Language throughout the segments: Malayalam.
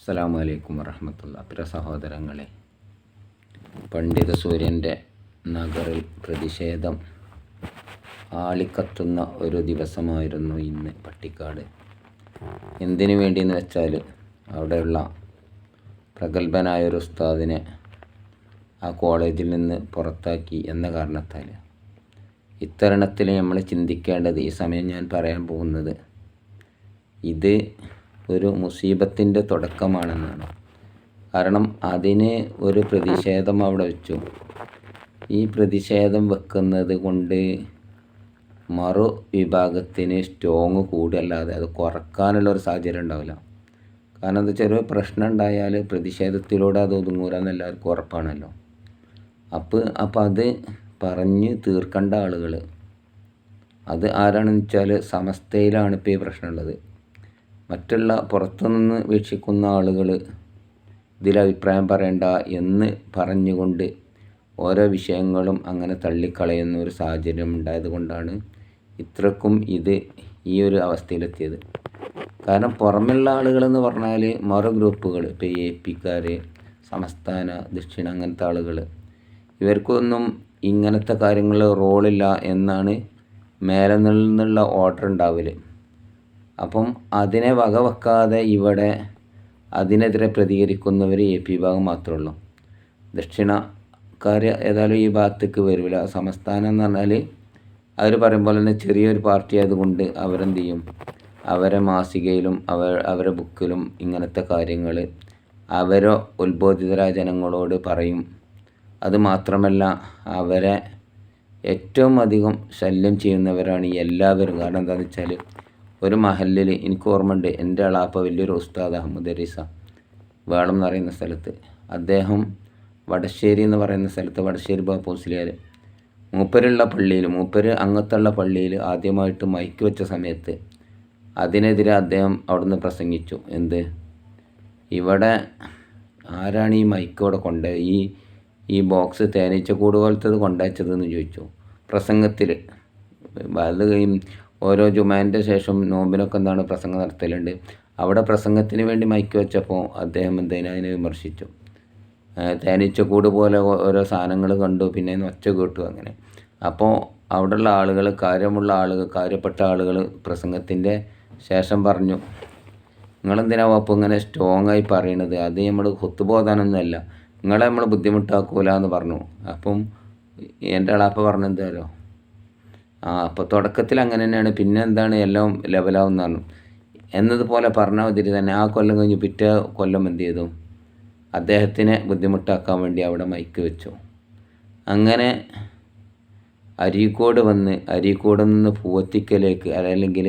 അസ്സലാമു അലൈക്കും വറഹമത്തുള്ള പ്രിയ സഹോദരങ്ങളെ പണ്ഡിത സൂര്യന്റെ നഗറിൽ പ്രതിഷേധം ആളിക്കത്തുന്ന ഒരു ദിവസമായിരുന്നു ഇന്ന് പട്ടിക്കാട്. എന്തിനു വേണ്ടിയെന്ന് വെച്ചാൽ അവിടെയുള്ള പ്രഗത്ഭനായ ഒരു ഉസ്താദിനെ ആ കോളേജിൽ നിന്ന് പുറത്താക്കി എന്ന കാരണത്താൽ. ഇത്തരണത്തിൽ നമ്മൾ ചിന്തിക്കേണ്ടത് ഈ സമയം ഞാൻ പറയാൻ പോകുന്നത് ഇത് ഒരു മുസീബത്തിന്റെ തുടക്കമാണെന്നാണ്. കാരണം അതിന് ഒരു പ്രതിഷേധം അവിടെ വെച്ചു. ഈ പ്രതിഷേധം വെക്കുന്നത് കൊണ്ട് മറു വിഭാഗത്തിന് സ്ട്രോങ് കൂടുകയല്ലാതെ അത് കുറക്കാനുള്ള ഒരു സാഹചര്യം ഉണ്ടാവില്ല. കാരണം എന്താ വെച്ചാൽ ഒരു പ്രശ്നം ഉണ്ടായാൽ പ്രതിഷേധത്തിലൂടെ അത് ഒതുങ്ങൂലെന്ന് ഉറപ്പാണല്ലോ. അപ്പോൾ അപ്പോൾ അത് പറഞ്ഞ് തീർക്കേണ്ട ആളുകൾ അത് ആരാണെന്ന് വെച്ചാൽ സമസ്തയിലാണ് ഇപ്പോൾ ഈ പ്രശ്നമുള്ളത് മറ്റുള്ള പുറത്തുനിന്ന് വീക്ഷിക്കുന്ന ആളുകൾ ഇതിൽ അഭിപ്രായം പറയണ്ട എന്ന് പറഞ്ഞുകൊണ്ട് ഓരോ വിഷയങ്ങളും അങ്ങനെ തള്ളിക്കളയുന്ന ഒരു സാഹചര്യം ഉണ്ടായത് കൊണ്ടാണ് ഇത്രക്കും ഇത് ഈ ഒരു അവസ്ഥയിലെത്തിയത്. കാരണം പുറമെയുള്ള ആളുകളെന്ന് പറഞ്ഞാൽ മറു ഗ്രൂപ്പുകൾ ഇപ്പോൾ എ പിക്കാർ സംസ്ഥാന ദക്ഷിണ അങ്ങനത്തെ ആളുകൾ ഇവർക്കൊന്നും ഇങ്ങനത്തെ കാര്യങ്ങൾ റോളില്ല എന്നാണ് മേലെ നിന്നുള്ള ഓർഡർ ഉണ്ടാവൽ. അപ്പം അതിനെ വകവെക്കാതെ ഇവിടെ അതിനെതിരെ പ്രതികരിക്കുന്നവർ എ പി ഭാഗം മാത്രമേ ഉള്ളൂ. ദക്ഷിണക്കാർ ഏതായാലും ഈ ഭാഗത്തേക്ക് വരില്ല. സംസ്ഥാനം എന്ന് പറഞ്ഞാൽ അവർ പറയും പോലെ തന്നെ ചെറിയൊരു പാർട്ടി ആയതുകൊണ്ട് അവരെന്ത് ചെയ്യും അവരെ മാസികയിലും അവർ അവരെ ബുക്കിലും ഇങ്ങനത്തെ കാര്യങ്ങൾ അവരോ ഉത്ബോധിതരായ ജനങ്ങളോട് പറയും. അത് മാത്രമല്ല അവരെ ഏറ്റവും അധികം ശല്യം ചെയ്യുന്നവരാണ് എല്ലാവരും. കാരണം എന്താണെന്ന് വെച്ചാൽ ഒരു മഹലിൽ എനിക്ക് ഓർമ്മയുണ്ട്. എന്റെ അളാപ്പ വലിയൊരു ഉസ്താദ് അഹമ്മദ് അരീസ. വേളം എന്ന് പറയുന്ന സ്ഥലത്ത്. അദ്ദേഹം വടശ്ശേരി എന്ന് പറയുന്ന സ്ഥലത്ത് വടശ്ശേരി ബാപ്പൂസ്ലിയാർ മൂപ്പരുള്ള പള്ളിയിൽ മൂപ്പര് അങ്ങത്തുള്ള പള്ളിയിൽ ആദ്യമായിട്ട് മൈക്ക് വെച്ച സമയത്ത് അതിനെതിരെ അദ്ദേഹം അവിടുന്ന് പ്രസംഗിച്ചു. എന്ത്? ഇവിടെ ആരാണ് ഈ മൈക്ക് ഇവിടെ കൊണ്ട് ഈ ഈ ബോക്സ് തേനീച്ചക്കൂട് പോലത്തത് കൊണ്ടുവച്ചതെന്ന് ചോദിച്ചു. പ്രസംഗത്തിൽ അത് ഓരോ ജുമാന്റെ ശേഷം നോമ്പിനൊക്കെ എന്താണ് പ്രസംഗം നടത്തലുണ്ട്. അവിടെ പ്രസംഗത്തിന് വേണ്ടി മൈക്ക് വെച്ചപ്പോൾ അദ്ദേഹം എന്തെങ്കിലും അതിനെ വിമർശിച്ചു. തേനീച്ചക്കൂട് പോലെ ഓരോ സാധനങ്ങൾ കണ്ടു പിന്നെ ഒച്ച കേട്ടു അങ്ങനെ. അപ്പോൾ അവിടെയുള്ള ആളുകൾ കാര്യമുള്ള ആളുകൾ കാര്യപ്പെട്ട ആളുകൾ പ്രസംഗത്തിന്റെ ശേഷം പറഞ്ഞു നിങ്ങളെന്തിനാ അപ്പോൾ ഇങ്ങനെ സ്ട്രോങ് ആയി പറയണത്? അത് നമ്മൾ കുത്തുബോധാനൊന്നുമല്ല. നിങ്ങളെ നമ്മൾ ബുദ്ധിമുട്ടാക്കൂല എന്ന് പറഞ്ഞു. അപ്പം എന്റെ അളാപ്പ പറഞ്ഞെന്തായാലോ അപ്പോൾ തുടക്കത്തിൽ അങ്ങനെ തന്നെയാണ് പിന്നെ എന്താണ്? എല്ലാം ലെവലാവുന്നതാണ് എന്നതുപോലെ പറഞ്ഞാൽ മതിരി തന്നെ ആ കൊല്ലം കഴിഞ്ഞ് പിറ്റേ കൊല്ലം എന്ത് ചെയ്തു? അദ്ദേഹത്തിനെ ബുദ്ധിമുട്ടാക്കാൻ വേണ്ടി അവിടെ മൈക്ക് വെച്ചു. അങ്ങനെ അരീക്കോട് വന്ന് അരീക്കോട് നിന്ന് പൂവത്തിക്കലേക്ക് അല്ലെങ്കിൽ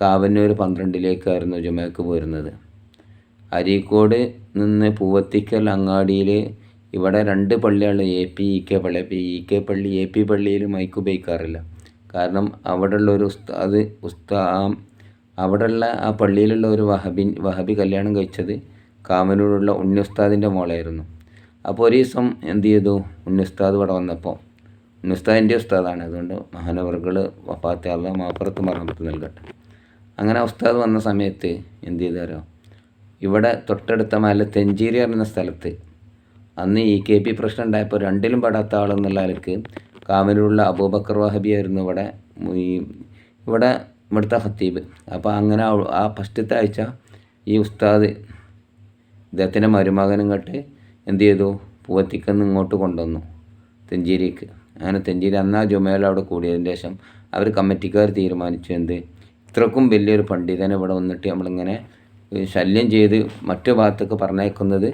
കാവന്നൂർ പന്ത്രണ്ടിലേക്കായിരുന്നു ജുമയ്ക്ക് പോരുന്നത്. അരീക്കോട് നിന്ന് പൂവത്തിക്കൽ അങ്ങാടിയിൽ ഇവിടെ രണ്ട് പള്ളിയാണ്. എ പി ഇ കെ പള്ളി. അപ്പോൾ ഇ കെ പള്ളി എ പി പള്ളിയിൽ മൈക്ക് ഉപയോഗിക്കാറില്ല. കാരണം അവിടെയുള്ള ഒരു ഉസ്താദ് ഉസ്താ അവിടെയുള്ള ആ പള്ളിയിലുള്ള ഒരു വഹബിൻ വഹബി കല്യാണം കഴിച്ചത് കാമനൂരുള്ള ഉണ്ണി ഉസ്താദിന്റെ മോളായിരുന്നു. അപ്പോൾ ഒരു ദിവസം എന്ത് ചെയ്തു? ഉണ്ണി ഉസ്താദ് ഇവിടെ വന്നപ്പോൾ ഉണ്ണി ഉസ്താദിന്റെ ഉസ്താദാണ്. അതുകൊണ്ട് മഹാനവർഗൾ വഫാത്തെ അള്ള മാപ്പുറത്ത് മറമ്പത്ത് നൽകട്ടെ. അങ്ങനെ ഉസ്താദ് വന്ന സമയത്ത് എന്ത് ചെയ്താരോ ഇവിടെ തൊട്ടടുത്ത മല തെഞ്ചേരി എന്ന സ്ഥലത്ത് അന്ന് ഈ കെ പി പ്രശ്നം ഉണ്ടായപ്പോൾ രണ്ടിലും പെടാത്ത ആളെന്നുള്ള ആൾക്ക് കാമനൂരുള്ള അബൂബക്കർ വഹബി ആയിരുന്നു ഇവിടെ ഇവിടെ ഇവിടുത്തെ ഹത്തീബ് അപ്പോൾ അങ്ങനെ ആ ഫസ്റ്റത്തെ ആഴ്ച ഈ ഉസ്താദ് ഇദ്ദേഹത്തിന്റെ മരുമകനും കേട്ട് എന്ത് ചെയ്തു? പൂവത്തിക്കന്ന് ഇങ്ങോട്ട് കൊണ്ടുവന്നു തെഞ്ചേരിക്ക്. അങ്ങനെ തെഞ്ചേരി അന്നാ ആ അവിടെ കൂടിയതിന് ശേഷം അവർ കമ്മിറ്റിക്കാർ തീരുമാനിച്ചു എന്ത്? ഇത്രക്കും വലിയൊരു പണ്ഡിതനെ ഇവിടെ വന്നിട്ട് നമ്മളിങ്ങനെ ശല്യം ചെയ്ത് മറ്റു ഭാഗത്തൊക്കെ പറഞ്ഞേക്കുന്നത്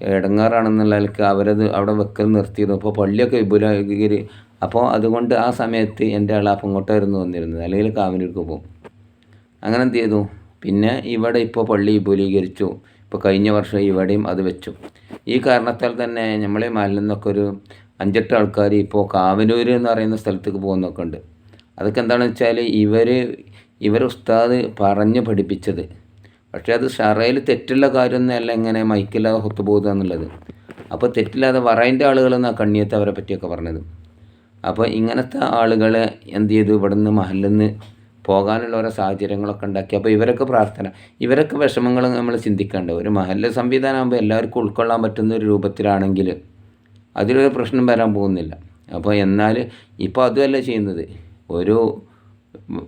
ഇടങ്ങാറാണെന്നുള്ള അവരത് അവിടെ വെക്കൽ നിർത്തിയിരുന്നു. അപ്പോൾ പള്ളിയൊക്കെ വിപുലീകരി അപ്പോൾ അതുകൊണ്ട് ആ സമയത്ത് എന്റെ ആൾ അപ്പങ്ങോട്ടായിരുന്നു വന്നിരുന്നത്. അല്ലെങ്കിൽ കാവിനൂർക്ക് പോകും. അങ്ങനെ എന്ത് ചെയ്തു? പിന്നെ ഇവിടെ ഇപ്പോൾ പള്ളി വിപുലീകരിച്ചു. ഇപ്പോൾ കഴിഞ്ഞ വർഷം ഇവിടെയും അത് വെച്ചു. ഈ കാരണത്താൽ തന്നെ നമ്മളെ മാലിൽ നിന്നൊക്കെ ഒരു അഞ്ചെട്ട് ആൾക്കാർ ഇപ്പോൾ കാവനൂർ എന്ന് പറയുന്ന സ്ഥലത്തേക്ക് പോകുന്നൊക്കെ ഉണ്ട്. അതൊക്കെ എന്താണെന്ന് വെച്ചാൽ ഇവർ ഇവർ ഉസ്താദ് പറഞ്ഞ് പഠിപ്പിച്ചത്. പക്ഷേ അത് ഷറയിൽ തെറ്റുള്ള കാര്യമൊന്നുമല്ല എങ്ങനെ മൈക്കില്ലാതെ ഹൊത്തുപോകുക എന്നുള്ളത്. അപ്പോൾ തെറ്റില്ലാതെ വറൈന്റെ ആളുകളെന്നാണ് കണ്ണിയത്ത് അവരെ പറ്റിയൊക്കെ പറഞ്ഞത്. അപ്പോൾ ഇങ്ങനത്തെ ആളുകൾ എന്ത് ചെയ്തു? ഇവിടെ നിന്ന് മഹലിൽ നിന്ന് പോകാനുള്ള ഓരോ സാഹചര്യങ്ങളൊക്കെ ഉണ്ടാക്കി. അപ്പോൾ ഇവരൊക്കെ പ്രാർത്ഥന ഇവരൊക്കെ വിഷമങ്ങൾ നമ്മൾ ചിന്തിക്കേണ്ട. ഒരു മഹല്ല സംവിധാനമാകുമ്പോൾ എല്ലാവർക്കും ഉൾക്കൊള്ളാൻ പറ്റുന്ന ഒരു രൂപത്തിലാണെങ്കിൽ അതിലൊരു പ്രശ്നം വരാൻ പോകുന്നില്ല. അപ്പോൾ എന്നാൽ ഇപ്പോൾ അതുമല്ല ചെയ്യുന്നത്. ഒരു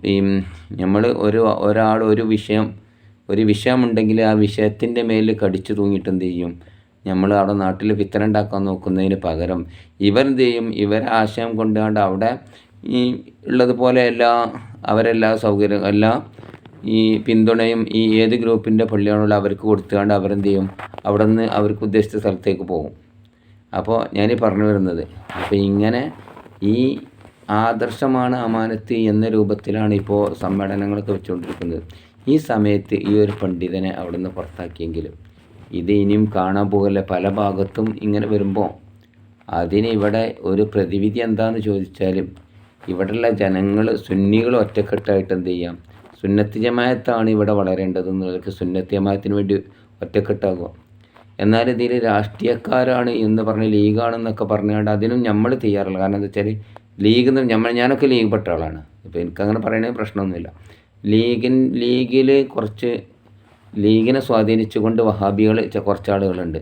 ഈ നമ്മൾ ഒരു ഒരാൾ ഒരു വിഷയം ഒരു വിഷയമുണ്ടെങ്കിൽ ആ വിഷയത്തിന്റെ മേലിൽ കടിച്ചു തൂങ്ങിയിട്ട് എന്ത് ചെയ്യും? നമ്മൾ അവിടെ നാട്ടിൽ ഫിത്തന ഉണ്ടാക്കാൻ നോക്കുന്നതിന് പകരം ഇവരെന്ത് ചെയ്യും? ഇവരെ ആശയം കൊണ്ടുകൊണ്ട് അവിടെ ഈ ഉള്ളതുപോലെ എല്ലാ അവരെല്ലാ സൗകര്യം എല്ലാ ഈ പിന്തുണയും ഈ ഏത് ഗ്രൂപ്പിന്റെ പള്ളിയാണുള്ള അവർക്ക് കൊടുത്തുകൊണ്ട് അവരെന്ത് ചെയ്യും? അവിടെ നിന്ന് അവർക്ക് ഉദ്ദേശിച്ച സ്ഥലത്തേക്ക് പോകും. അപ്പോൾ ഞാൻ പറഞ്ഞു വരുന്നത് അപ്പോൾ ഇങ്ങനെ ഈ ആദർശമാണ് അമാനത്ത് എന്ന രൂപത്തിലാണ് ഇപ്പോൾ സമ്മേളനങ്ങളൊക്കെ വെച്ചുകൊണ്ടിരിക്കുന്നത്. ഈ സമയത്ത് ഈ ഒരു പണ്ഡിതനെ അവിടെ നിന്ന് പുറത്താക്കിയെങ്കിലും ഇത് ഇനിയും കാണാൻ പോകല്ല. പല ഭാഗത്തും ഇങ്ങനെ വരുമ്പോൾ അതിന് ഇവിടെ ഒരു പ്രതിവിധി എന്താണെന്ന് ചോദിച്ചാലും ഇവിടെയുള്ള ജനങ്ങൾ സുന്നികൾ ഒറ്റക്കെട്ടായിട്ട് എന്ത് ചെയ്യാം? സുന്നത്ത് ജമായത്താണ് ഇവിടെ വളരേണ്ടതെന്നുള്ളവർക്ക് സുന്നത്ത് ജമായത്തിന് വേണ്ടി ഒറ്റക്കെട്ടാകുക എന്നാൽ ഇതിൽ രാഷ്ട്രീയക്കാരാണ് എന്ന് പറഞ്ഞ് ലീഗാണെന്നൊക്കെ പറഞ്ഞുകൊണ്ട് അതിനും നമ്മൾ തയ്യാറില്ല. കാരണം എന്താ വെച്ചാൽ ലീഗ് നമ്മൾ ഞാനൊക്കെ ലീഗ് പെട്ട ആളാണ്. ഇപ്പോൾ എനിക്കങ്ങനെ പറയണ പ്രശ്നമൊന്നുമില്ല. ലീഗിൻ ലീഗിൽ കുറച്ച് ലീഗിനെ സ്വാധീനിച്ചുകൊണ്ട് വഹാബികൾ കുറച്ച് ആളുകളുണ്ട്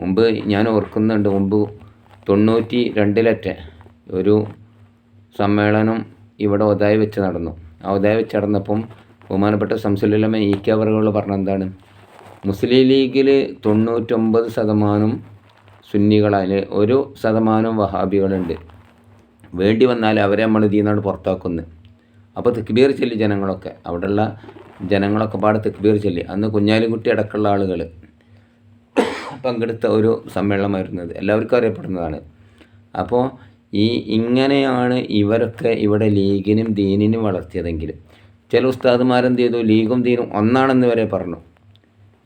മുമ്പ് ഞാൻ ഓർക്കുന്നുണ്ട് മുമ്പ് തൊണ്ണൂറ്റി രണ്ടിലറ്റ ഒരു സമ്മേളനം ഇവിടെ ഒതായി വെച്ച് നടന്നു. ആ ഒതായി വെച്ച് നടന്നപ്പം ബഹുമാനപ്പെട്ട സംസുലമ ഇ കെ അവറുകൾ പറഞ്ഞ എന്താണ്? മുസ്ലിം ലീഗിൽ തൊണ്ണൂറ്റൊമ്പത് ശതമാനം സുന്നികളാൽ ഒരു ശതമാനം വഹാബികളുണ്ട്. വേണ്ടി വന്നാൽ അവരെ നമ്മൾ ഇതിൽ നിന്നാണ് പുറത്താക്കുന്നത്. അപ്പോൾ തെക്കുബീർ ചെല്ലി ജനങ്ങളൊക്കെ അവിടെയുള്ള ജനങ്ങളൊക്കെ പാടെ തെക്കുപേർ ചൊല്ലി. അന്ന് കുഞ്ഞാലിക്കുട്ടി അടക്കമുള്ള ആളുകൾ പങ്കെടുത്ത ഒരു സമ്മേളനമായിരുന്നത് എല്ലാവർക്കും അറിയപ്പെടുന്നതാണ്. അപ്പോൾ ഈ ഇങ്ങനെയാണ് ഇവരൊക്കെ ഇവിടെ ലീഗിനും ദീനിനും വളർത്തിയതെങ്കിൽ. ചില ഉസ്താദുമാരെന്ത് ചെയ്തു? ലീഗും ദീനും ഒന്നാണെന്ന് വരെ പറഞ്ഞു.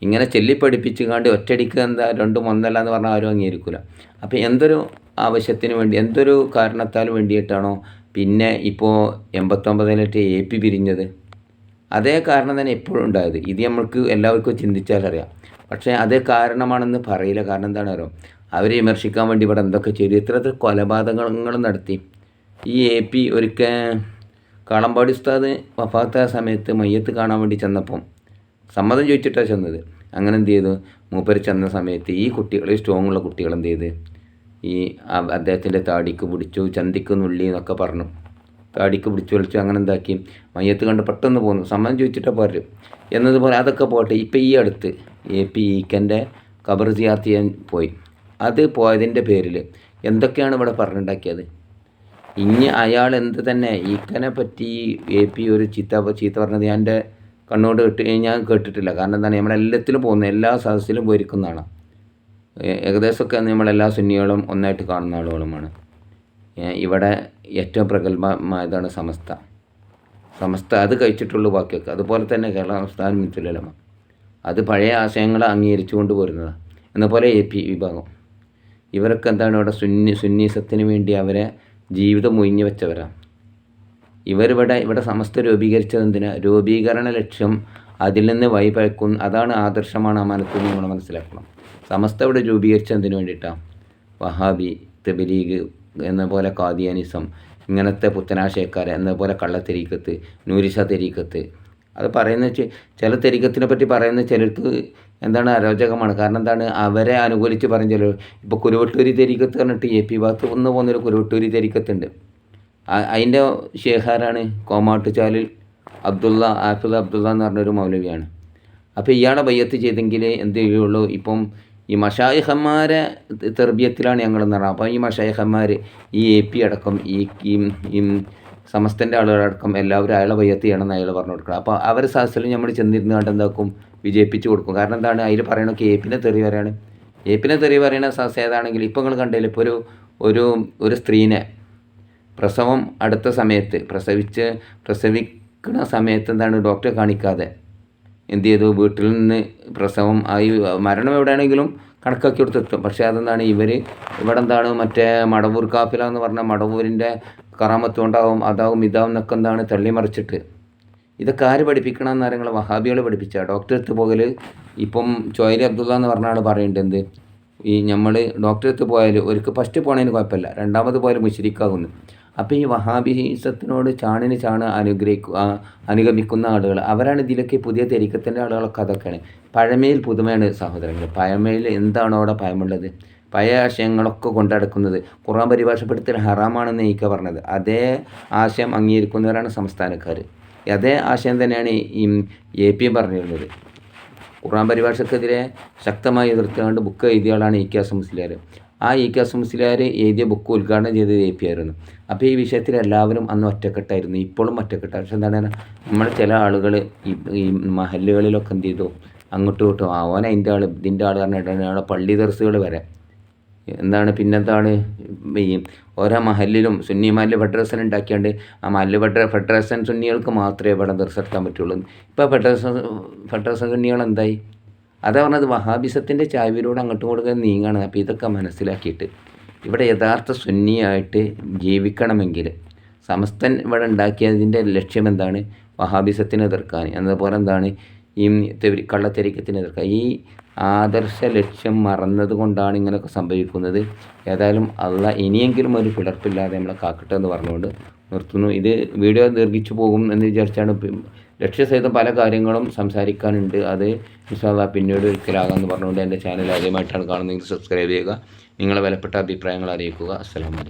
ഇങ്ങനെ ചൊല്ലിപ്പഠിപ്പിച്ച് കാണ്ട് ഒറ്റടിക്ക് എന്താ രണ്ടും ഒന്നല്ല എന്ന് പറഞ്ഞാൽ ആരും അംഗീകരിക്കില്ല അപ്പോൾ എന്തൊരു ആവശ്യത്തിന് വേണ്ടി എന്തൊരു കാരണത്താൽ വേണ്ടിയിട്ടാണോ പിന്നെ ഇപ്പോൾ എൺപത്തൊമ്പതിലിട്ട് എ പി പിരിഞ്ഞത്? അതേ കാരണം തന്നെ എപ്പോഴും ഉണ്ടായത്. ഇത് നമ്മൾക്ക് എല്ലാവർക്കും ചിന്തിച്ചാലറിയാം പക്ഷേ അതേ കാരണമാണെന്ന് പറയില്ല. കാരണം എന്താണ് അറിയോ അവരെ വിമർശിക്കാൻ വേണ്ടി ഇവിടെ എന്തൊക്കെ ചെയ്തു? ഇത്തരത്തിൽ കൊലപാതകങ്ങൾ നടത്തി. ഈ എ പി ഒരിക്കൽ കാളമ്പാടി ഉസ്താദ് വഫാത്ത സമയത്ത് മയ്യത്ത് കാണാൻ വേണ്ടി ചെന്നപ്പം സമ്മതം ചോദിച്ചിട്ടാണ് ചെന്നത്. അങ്ങനെ എന്ത് ചെയ്തു? മൂപ്പര് ചെന്ന സമയത്ത് ഈ കുട്ടികൾ സ്ട്രോങ് ഉള്ള കുട്ടികൾ എന്ത് ചെയ്ത്? ഈ അദ്ദേഹത്തിന്റെ താടിക്ക് പിടിച്ചു ചന്തിക്ക് നുള്ളി എന്നൊക്കെ പറഞ്ഞു. താടിക്ക് പിടിച്ചു വലിച്ചു അങ്ങനെ എന്താക്കി. മയ്യത്ത് കണ്ട് പെട്ടെന്ന് പോന്നു. സമ്മതം ചോദിച്ചിട്ടാണ് പോരും എന്നതുപോലെ അതൊക്കെ പോട്ടെ ഇപ്പം ഈ അടുത്ത് എ പി ഈക്കന്റെ കബർ സിയാർത്ത് ചെയ്യാൻ പോയി. അത് പോയതിന്റെ പേരിൽ എന്തൊക്കെയാണ് ഇവിടെ പറഞ്ഞുണ്ടാക്കിയത്? ഇനി അയാൾ എന്ത് തന്നെ ഈക്കനെ പറ്റി എ പി ഒരു ചീത്ത ചീത്ത പറഞ്ഞത് ഞാൻ എന്റെ കണ്ണോട് കേട്ട് ഞാൻ കേട്ടിട്ടില്ല. കാരണം എന്താണ്? നമ്മളെല്ലാത്തിലും പോകുന്ന എല്ലാ സദസ്സിലും പോയിരിക്കുന്നതാണ് ഏകദേശമൊക്കെ നമ്മളെല്ലാ സുന്നികളും ഒന്നായിട്ട് കാണുന്ന ആളുകളുമാണ്. ഇവിടെ ഏറ്റവും പ്രഗത്ഭമായതാണ് സമസ്ത. സമസ്ത അത് കഴിച്ചിട്ടുള്ള ബാക്കിയൊക്കെ അതുപോലെ തന്നെ കേരള സംസ്ഥാന മിത്തുലമ. അത് പഴയ ആശയങ്ങളെ അംഗീകരിച്ചു കൊണ്ട് പോരുന്നതാണ് എന്നപോലെ എ പി വിഭാഗം. ഇവരൊക്കെ എന്താണ് ഇവിടെ സുന്നി സുന്നീസത്തിന് വേണ്ടി അവരെ ജീവിതം ഒഴിഞ്ഞു വെച്ചവരാണ് ഇവരിവിടെ ഇവിടെ സമസ്ത രൂപീകരിച്ചത് എന്തിനാ? രൂപീകരണ ലക്ഷ്യം അതിൽ നിന്ന് വഴിപഴക്കും അതാണ് ആദർശമാണ് ആ മനസ്സിൽ നമ്മൾ മനസ്സിലാക്കണം. സമസ്ത ഇവിടെ രൂപീകരിച്ചത് എന്തിനു വേണ്ടിയിട്ടാണ് വഹാബി തെബലീഗ് എന്ന പോലെ കാദിയാനിസം ഇങ്ങനത്തെ പുത്തനാശയക്കാർ എന്ന പോലെ കള്ളത്തെരീക്കത്ത് നൂരിഷ തെരീക്കത്ത്. അത് പറയുന്ന ചില തെരീക്കത്തിനെ പറ്റി പറയുന്ന ചിലർക്ക് എന്താണ് അരോചകമാണ്. കാരണം എന്താണ്? അവരെ അനുകൂലിച്ച് പറയും ചിലർ ഇപ്പോൾ കുരുവട്ടൂരി തെരീക്കത്ത് പറഞ്ഞിട്ട് എ പി ഭാഗത്ത് ഒന്ന് പോകുന്നൊരു കുരുവട്ടൂരി തെരീക്കത്തുണ്ട്. അതിന്റെ ഷേഹാരാണ് കോമാട്ടുചാലിൽ അബ്ദുള്ള ആഫിദ് അബ്ദുള്ള എന്ന് പറഞ്ഞൊരു മൗലവിയാണ്. അപ്പോൾ ഇയാളെ ബയ്യത്ത് ചെയ്തെങ്കിൽ എന്ത് ചെയ്യുള്ളൂ? ഇപ്പം ഈ മഷായിഹന്മാരെ തെർബിയത്തിലാണ് ഞങ്ങൾ പറഞ്ഞത് അപ്പോൾ ഈ മഷായിഹന്മാർ ഈ എ പി അടക്കം ഈ ഈ സമസ്തന്റെ ആളുകളടക്കം എല്ലാവരും അയാളെ വയ്യത്ത് ചെയ്യണമെന്ന് അയാൾ പറഞ്ഞു കൊടുക്കണം. അപ്പോൾ അവർ സദസ്സിൽ നമ്മൾ ചെന്നിരുന്ന് കണ്ട് എന്താക്കും വിജയിപ്പിച്ച് കൊടുക്കും. കാരണം എന്താണ്? അതിൽ പറയണൊക്കെ എ പിന്നെ തെറി പറയാണ്. എ പിന്നെ തെറി പറയുന്ന സദസ് ഏതാണെങ്കിൽ ഇപ്പോൾ നിങ്ങൾ കണ്ടതിൽ ഇപ്പോൾ ഒരു ഒരു ഒരു സ്ത്രീനെ പ്രസവം അടുത്ത സമയത്ത് പ്രസവിച്ച് പ്രസവിക്കുന്ന സമയത്ത് എന്താണ്? ഡോക്ടറെ കാണിക്കാതെ എന്ത് ചെയ്തു? വീട്ടിൽ നിന്ന് പ്രസവം ആയി. മരണം എവിടെയാണെങ്കിലും കണക്കാക്കി കൊടുത്തെത്തും പക്ഷേ അതെന്താണ്? ഇവർ ഇവിടെ എന്താണ് മറ്റേ മടവൂർ കാപ്പില എന്ന് പറഞ്ഞ മടവൂരിന്റെ കറാമത്വം ഉണ്ടാവും അതാവും ഇതാവും എന്നൊക്കെ എന്താണ് തള്ളിമറിച്ചിട്ട്. ഇതൊക്കെ ആര് പഠിപ്പിക്കണം എന്ന് നിങ്ങൾ വഹാബികൾ പഠിപ്പിച്ച ഡോക്ടറെ അടുത്ത് പോകൽ ഇപ്പം ചോയലി അബ്ദുള്ള എന്ന് പറഞ്ഞ ആൾ പറയുന്നുണ്ട് എന്ത്? ഈ നമ്മൾ ഡോക്ടറെ അടുത്ത് പോയാൽ ഒരിക്കൽ ഫസ്റ്റ് പോണതിന് കുഴപ്പമില്ല. രണ്ടാമത് പോയാൽ മുശരിക്കാകുന്നു അപ്പോൾ ഈ വഹാബിസത്തിനോട് ചാണിന് ചാണ് അനുഗ്രഹിക്കുക അനുഗമിക്കുന്ന ആളുകൾ അവരാണ് ഇതിലൊക്കെ പുതിയ തെരീക്കത്തിന്റെ ആളുകളൊക്കെ അതൊക്കെയാണ്. പഴമയിൽ പുതുമയാണ് സഹോദരങ്ങൾ. പഴമയിൽ എന്താണോ അവിടെ പഴമുള്ളത്? പഴയ ആശയങ്ങളൊക്കെ കൊണ്ടടക്കുന്നത് ഖുറാൻ പരിഭാഷപ്പെടുത്തൽ ഹറാമാണെന്ന് ഈക്ക പറഞ്ഞത്. അതേ ആശയം അംഗീകരിക്കുന്നവരാണ് സംസ്ഥാനക്കാർ. അതേ ആശയം തന്നെയാണ് ഈ എ പി പറഞ്ഞിരുന്നത്. ഖുറാൻ പരിഭാഷക്കെതിരെ ശക്തമായി എതിർത്തുകൊണ്ട് ബുക്ക് എഴുതിയ ആളാണ് ഇ കെ എസ് മുസ്ലിയാർ. ആ ഇ കെ സുമസിലാർ എഴുതിയ ബുക്ക് ഉദ്ഘാടനം ചെയ്തത് എ പി ആയിരുന്നു. അപ്പോൾ ഈ വിഷയത്തിൽ എല്ലാവരും അന്ന് ഒറ്റക്കെട്ടായിരുന്നു. ഇപ്പോഴും ഒറ്റക്കെട്ടാണ്. പക്ഷെ എന്താണ് നമ്മൾ ചില ആളുകൾ ഈ മഹല്ലുകളിലൊക്കെ എന്ത് ചെയ്തു? അങ്ങോട്ടും ഇങ്ങോട്ടും. അവൻ അതിന്റെ ആൾ ഇതിന്റെ ആൾ പറഞ്ഞിട്ടാണ് അവിടെ പള്ളി ദർസുകൾ വരെ. എന്താണ് പിന്നെന്താണ്? ഈ ഓരോ മഹല്ലിലും സുന്നി മഹൽ ഫെഡറേഷൻ ഉണ്ടാക്കിയാണ്ട് ആ മഹൽ ഫെഡറ ഫെഡറേഷൻ സുന്നികൾക്ക് മാത്രമേ ഇവിടെ ദർശെടുക്കാൻ പറ്റുള്ളൂ. ഇപ്പോൾ ഫെഡറേഷൻ ഫെഡറേഷൻ സുന്നികൾ എന്തായി? അതാ പറഞ്ഞത് വഹാബിസത്തിന്റെ ചായവിലൂടെ അങ്ങോട്ടും ഇങ്ങോട്ടും നീങ്ങാണ്. അപ്പോൾ ഇതൊക്കെ മനസ്സിലാക്കിയിട്ട് ഇവിടെ യഥാർത്ഥ സുന്നിയായിട്ട് ജീവിക്കണമെങ്കിൽ സമസ്തൻ ഇവിടെ ഉണ്ടാക്കിയതിന്റെ ലക്ഷ്യം എന്താണ്? വഹാബിസത്തിനെ എതിർക്കാൻ. എന്നതുപോലെ എന്താണ്? ഈ തെരി കള്ളത്തെരിക്കത്തിനെ എതിർക്കുക ഈ ആദർശ ലക്ഷ്യം മറന്നത് കൊണ്ടാണ് ഇങ്ങനെയൊക്കെ സംഭവിക്കുന്നത്. ഏതായാലും അല്ല ഇനിയെങ്കിലും ഒരു പിളർപ്പില്ലാതെ നമ്മളെ കാക്കട്ടെ എന്ന് പറഞ്ഞുകൊണ്ട് നിർത്തുന്നു. ഇത് വീഡിയോ ദീർഘിച്ചു പോകും എന്ന് വിചാരിച്ചാണ് ലക്ഷ്യസഹിതം പല കാര്യങ്ങളും സംസാരിക്കാനുണ്ട്. അത് ഇൻഷാല്ല പിന്നീട് ഒരിക്കലാകാമെന്ന് പറഞ്ഞുകൊണ്ട് എന്റെ ചാനൽ ആദ്യമായിട്ടാണ് കാണുന്നതെങ്കിൽ സബ്സ്ക്രൈബ് ചെയ്യുക. നിങ്ങളെ വിലപ്പെട്ട അഭിപ്രായങ്ങൾ അറിയിക്കുക. അസ്സലാമു അലൈക്കും.